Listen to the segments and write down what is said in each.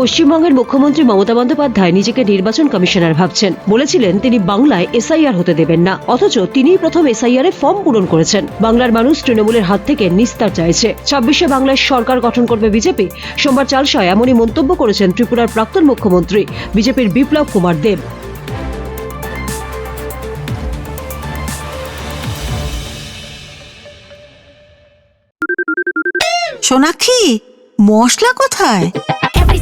পশ্চিমবঙ্গের মুখ্যমন্ত্রী মমতা বন্দ্যোপাধ্যায় নিজেকে নির্বাচন কমিশনার ভাবছেন। বলেছিলেন, তিনি বাংলায় এসআইআর হতে দেবেন না। অথচ তিনিই প্রথম এসআইআর এ ফর্ম পূরণ করেছেন। বাংলার মানুষ তৃণমূলের হাত থেকে নিস্তার চাইছে। ছাব্বিশে বাংলায় সরকার গঠন করবে বিজেপি। সোমবার চালসায় এমনই মন্তব্য করেছেন ত্রিপুরার প্রাক্তন মুখ্যমন্ত্রী, বিজেপির বিপ্লব কুমার দেব। সোনাক্ষী, মশলা কোথায়?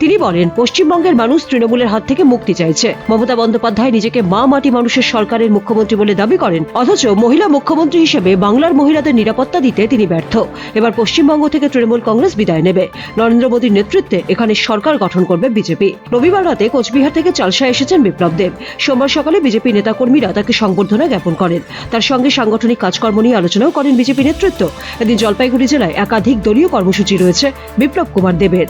তিনি বলেন, পশ্চিমবঙ্গের মানুষ তৃণমূলের হাত থেকে মুক্তি চাইছে। মমতা বন্দ্যোপাধ্যায় নিজেকে মা মাটি মানুষের সরকারের মুখ্যমন্ত্রী বলে দাবি করেন, অথচ মহিলা মুখ্যমন্ত্রী হিসেবে বাংলার মহিলাদের নিরাপত্তা দিতে তিনি ব্যর্থ। এবার পশ্চিমবঙ্গ থেকে তৃণমূল কংগ্রেস বিদায় নেবে। নরেন্দ্র মোদীর নেতৃত্বে এখানে সরকার গঠন করবে বিজেপি। রবিবার রাতে কোচবিহার থেকে চালসা এসেছেন বিপ্লব দেব। সোমবার সকালে বিজেপি নেতাকর্মীরা তাকে সংবর্ধনা জ্ঞাপন করেন। তার সঙ্গে সাংগঠনিক কাজকর্ম নিয়ে আলোচনাও করেন বিজেপি নেতৃত্ব। এদিন জলপাইগুড়ি জেলায় একাধিক দলীয় কর্মসূচি রয়েছে বিপ্লব কুমার দেবের।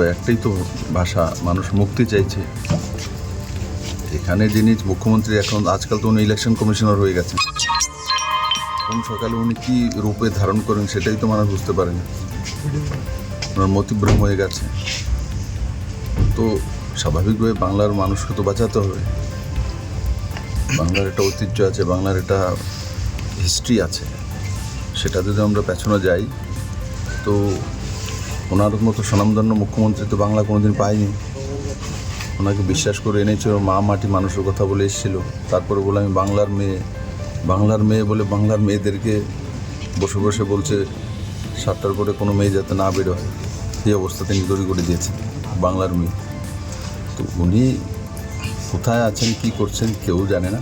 একটাই তো ভাষা, মানুষ মুক্তি চাইছে। এখানে যিনি মুখ্যমন্ত্রী, এখন আজকাল তো উনি ইলেকশন কমিশনার হয়ে গেছেন। কোন সকালে উনি কি রূপে ধারণ করেন সেটাই তো মানুষ বুঝতে পারেন। ওনার মতিভ্রম হয়ে গেছে। তো স্বাভাবিকভাবে বাংলার মানুষকে তো বাঁচাতে হবে। বাংলার একটা ঐতিহ্য আছে, বাংলার একটা হিস্ট্রি আছে। সেটা যদি আমরা পেছনে যাই, তো ওনার মতো স্বনামধন্য মুখ্যমন্ত্রী তো বাংলা কোনোদিন পায়নি। ওনাকে বিশ্বাস করে এনেছিল মা মাটি মানুষের কথা বলে এসেছিল। তারপরে বলে, আমি বাংলার মেয়ে। বাংলার মেয়ে বলে বাংলার মেয়েদেরকে বসে বসে বলছে, সাতটার পরে কোনো মেয়ে যাতে না বেরোয় এই অবস্থা তিনি তৈরি করে দিয়েছেন, বাংলার মেয়ে। তো উনি কোথায় আছেন, কি করছেন কেউ জানে না।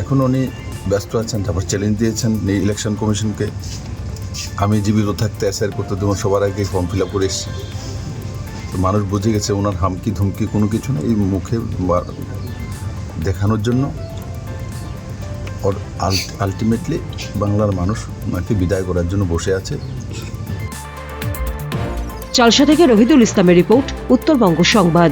এখন উনি ব্যস্ত আছেন, তারপর চ্যালেঞ্জ দিয়েছেন ইলেকশন কমিশনকে আমি জীবিত থাকতে অ্যাসার করতে দেবো, সবার আগে ফর্ম ফিল আপ করে এসেছি। মানুষ বুঝে গেছে ওনার হামকি ধুমকি কোনো কিছু না এই মুখে দেখানোর জন্য। ওর আলটিমেটলি বাংলার মানুষ ওনাকে বিদায় করার জন্য বসে আছে। চালসা থেকে রহিদুল ইসলামের রিপোর্ট, উত্তরবঙ্গ সংবাদ।